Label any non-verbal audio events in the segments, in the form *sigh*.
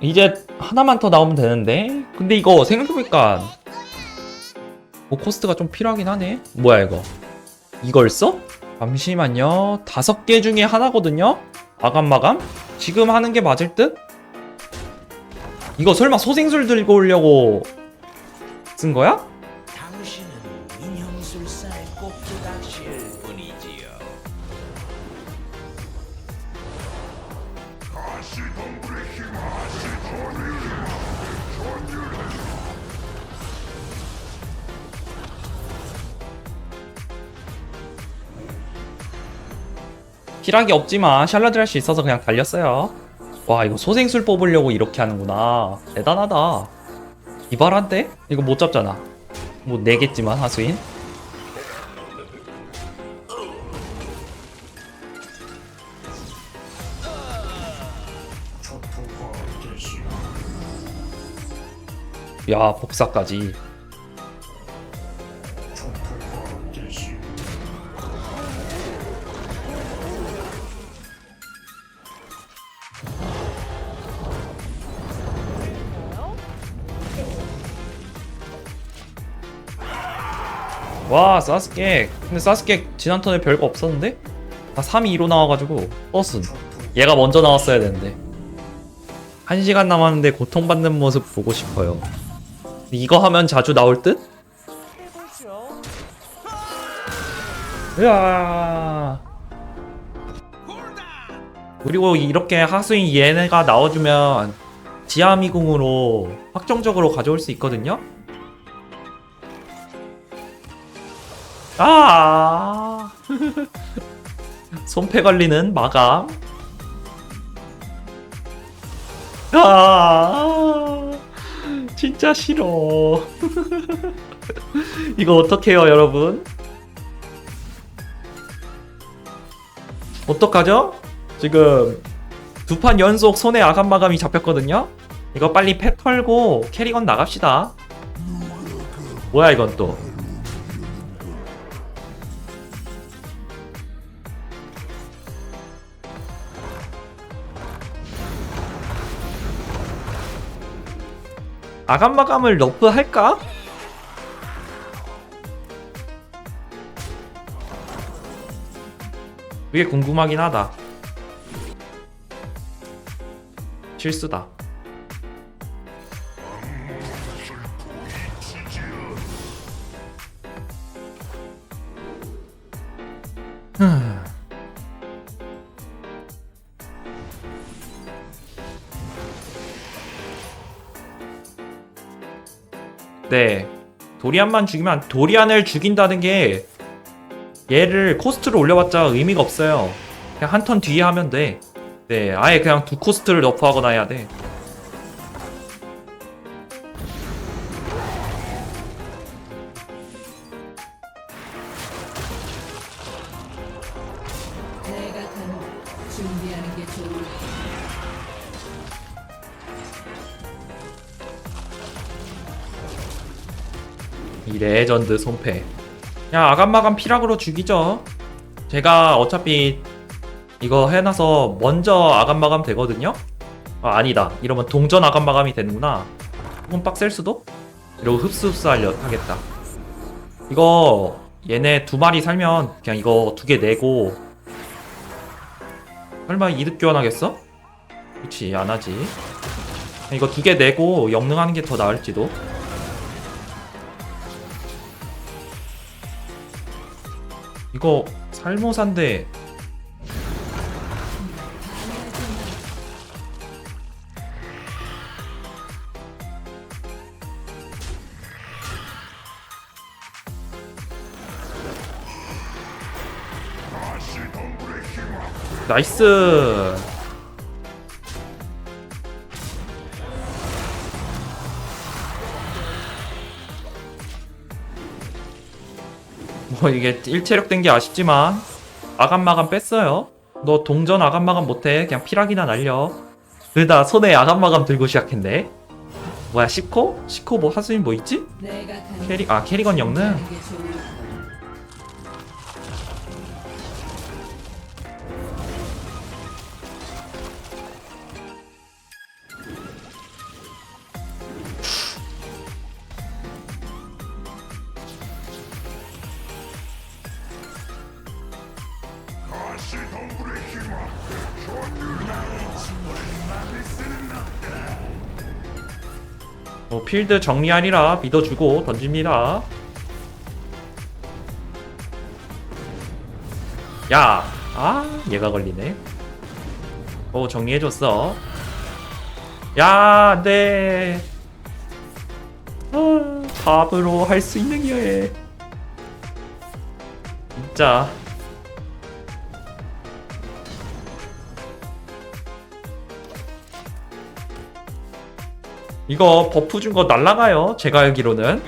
이제 하나만 더 나오면 되는데 근데 이거 생각해보니까 뭐 코스트가 좀 필요하긴 하네 뭐야 이거 이걸 써? 잠시만요 다섯 개 중에 하나거든요 마감 마감? 지금 하는 게 맞을 듯? 이거 설마 소생술 들고 오려고 쓴 거야? 필요하게 없지만 샬라드 할 수 있어서 그냥 달렸어요. 와 이거 소생술 뽑으려고 이렇게 하는구나. 대단하다. 이발한데? 이거 못 잡잖아. 뭐 내겠지만 하수인. 야 복사까지 와 사스케 근데 사스케 지난 턴에 별거 없었는데? 다 3이 2로 나와가지고 버슨 얘가 먼저 나왔어야 되는데 1시간 남았는데 고통받는 모습 보고 싶어요 이거 하면 자주 나올 듯? 으아 그리고 이렇게 하수인 얘네가 나와주면 지하미궁으로 확정적으로 가져올 수 있거든요? 아! *laughs* 손패 걸리는 마감. 아! 진짜 싫어. *laughs* 이거 어떡해요 여러분? 어떡하죠? 지금 두 판 연속 손에 아감 마감이 잡혔거든요? 이거 빨리 패 털고 캐리건 나갑시다. 뭐야 이건 또 아감마감을 너프 할까? 그게 궁금하긴 하다. 실수다. 흠. 네. 도리안만 죽이면 도리안을 죽인다는 게 얘를 코스트를 올려봤자 의미가 없어요. 그냥 한 턴 뒤에 하면 돼. 네, 아예 그냥 두 코스트를 너프하거나 해야 돼. 레전드 손패. 야, 아감마감 피락으로 죽이죠. 제가 어차피 이거 해놔서 먼저 아감마감 되거든요? 아, 아니다. 이러면 동전 아감마감이 되는구나. 조금 빡셀 수도? 이러고 흡수흡수 하려 하겠다. 이거 얘네 두 마리 살면 그냥 이거 두 개 내고 설마 이득 교환하겠어? 그치 안 하지 이거 두 개 내고 영능하는 게 더 나을지도 이거 살모사인데. 나이스 뭐 이게 일체력 된 게 아쉽지만 아감마감 뺐어요. 너 동전 아감마감 못해. 그냥 피락이나 날려. 그다 손에 아감마감 들고 시작했네. 뭐야 시코? 시코 뭐 하수인 뭐 있지? 캐리 아 캐리건 영능 어, 필드 정리하리라 믿어주고 던집니다. 야, 아 얘가 걸리네. 오 정리해줬어. 야, 안돼. 아, 밥으로 할 수 있는 기회. 진짜. 이거 버프 준 거 날라가요. 제가 알기로는.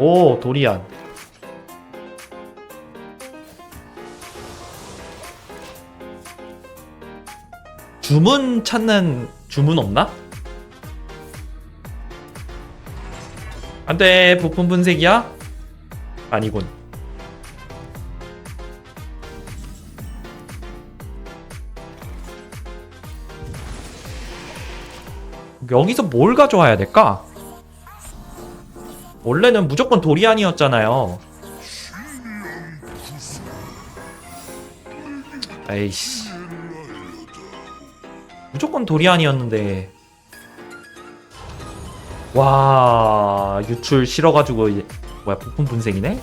오 도리안. 주문 찾는 주문 없나? 안돼 부품 분색이야? 아니군. 여기서 뭘 가져와야 될까? 원래는 무조건 도리안이었잖아요. 에이씨. 무조건 도리안이었는데. 와, 유출 싫어가지고, 뭐야, 부품 분색이네?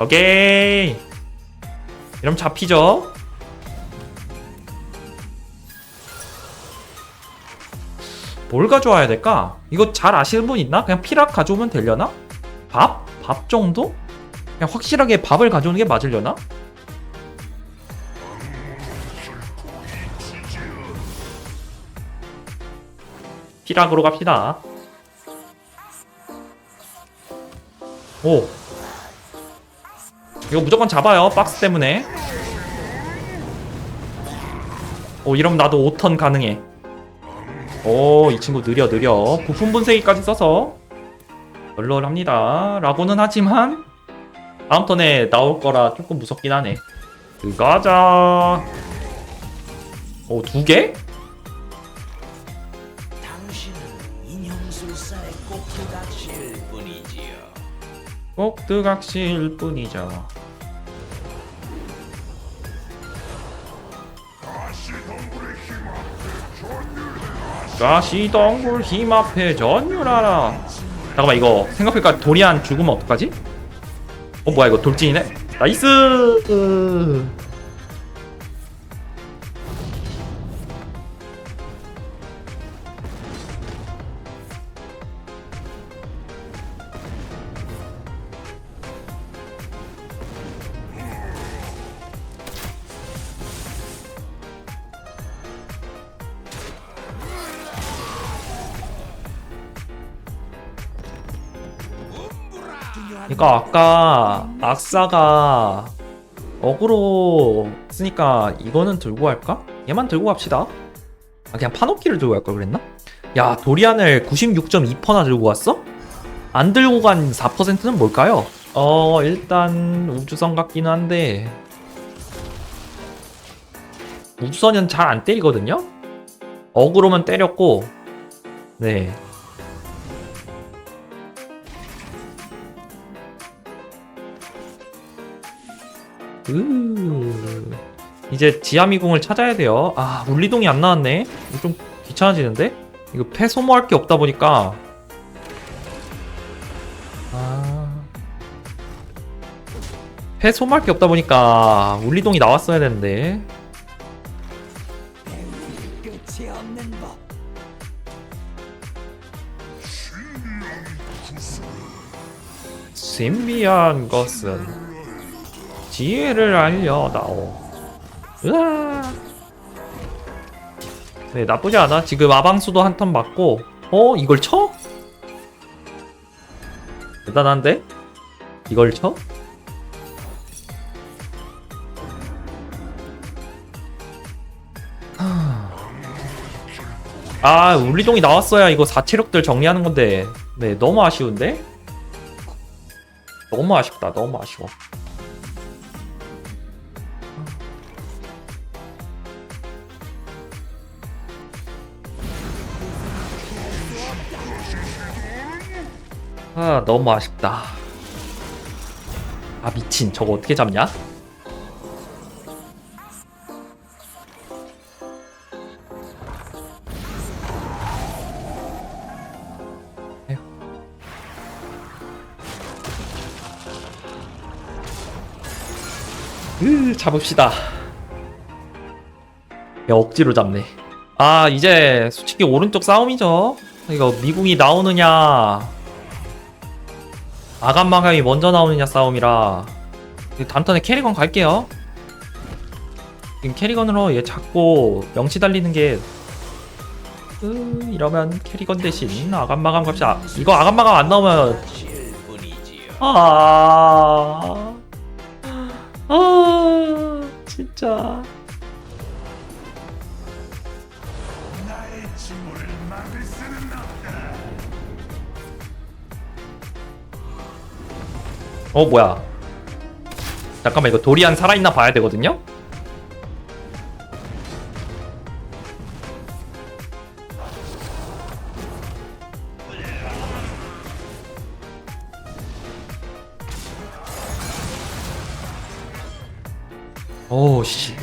오케이. 이러면 잡히죠? 뭘 가져와야 될까? 이거 잘 아시는 분 있나? 그냥 피락 가져오면 되려나? 밥? 밥 정도? 그냥 확실하게 밥을 가져오는 게 맞으려나? 피락으로 갑시다. 오. 이거 무조건 잡아요. 박스 때문에. 오, 이러면 나도 5턴 가능해. 오, 이 친구 느려 느려. 부품 분쇄기까지 써서 널널합니다. 라고는 하지만 다음 턴에 나올 거라 조금 무섭긴 하네. 들어가자. 오, 두 개? 꼭두각시일 뿐이죠. 가시덩굴 힘 앞에 전율하라. 잠깐만 이거 생각해보니까 도리안 죽으면 어떡하지? 어 뭐야 이거 돌진이네? 나이스! 그러니까 아까 악사가 어그로 쓰니까 이거는 들고 갈까? 얘만 들고 갑시다. 아, 그냥 파노키를 들고 갈 걸 그랬나? 야 도리안을 96.2%나 들고 갔어? 안 들고 간 4%는 뭘까요? 어 일단 우주선 같긴 한데 우주선은 잘 안 때리거든요? 어그로만 때렸고 네 으 이제 지하미궁을 찾아야 돼요. 아 물리동이 안 나왔네. 좀 귀찮아지는데? 이거 패 소모할 게 없다 보니까 아... 패 소모할 게 없다 보니까 물리동이 나왔어야 되는데. 신비한 것은 지혜를 알려다오. 으아. 네, 나쁘지 않아. 지금 아방수도 한 턴 맞고, 어, 이걸 쳐? 대단한데? 이걸 쳐? 아, 울리종이 나왔어야 이거 4체력들 정리하는 건데. 네, 너무 아쉬운데? 너무 아쉽다, 너무 아쉬워. 아, 너무 아쉽다. 아, 미친. 저거 어떻게 잡냐? 으, 잡읍시다. 야, 억지로 잡네. 아, 이제 솔직히 오른쪽 싸움이죠. 이거 미궁이 나오느냐, 아간마감이 먼저 나오느냐 싸움이라. 이거 다음 턴에 캐리건 갈게요. 지금 캐리건으로 얘 잡고 명치 달리는 게 으, 이러면 캐리건 대신 아간마감 갑시다. 이거 아간마감 안 나오면. 아, 아, 진짜. 어, 뭐야. 잠깐만, 이거 도리안 살아있나 봐야 되거든요? 오, 씨.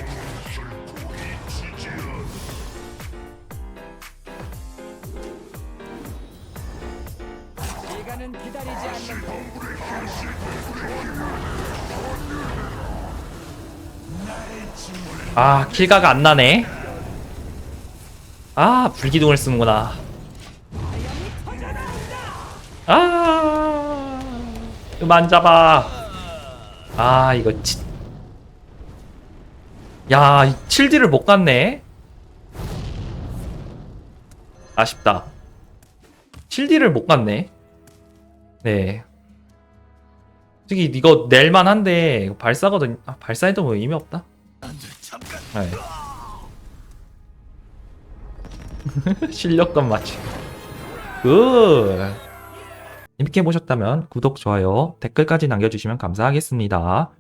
아, 킬가가 안 나네. 아, 불기둥을 쓰는구나. 아, 그만 잡아. 아, 이거 치. 야, 이 7D를 못 갔네. 아쉽다. 7D를 못 갔네. 네. 솔직히 이거 낼만한데 발사거든. 아, 발사해도 뭐 의미 없다. 네. 실력감 맞춤. 굿. 재밌게 보셨다면 구독, 좋아요, 댓글까지 남겨주시면 감사하겠습니다.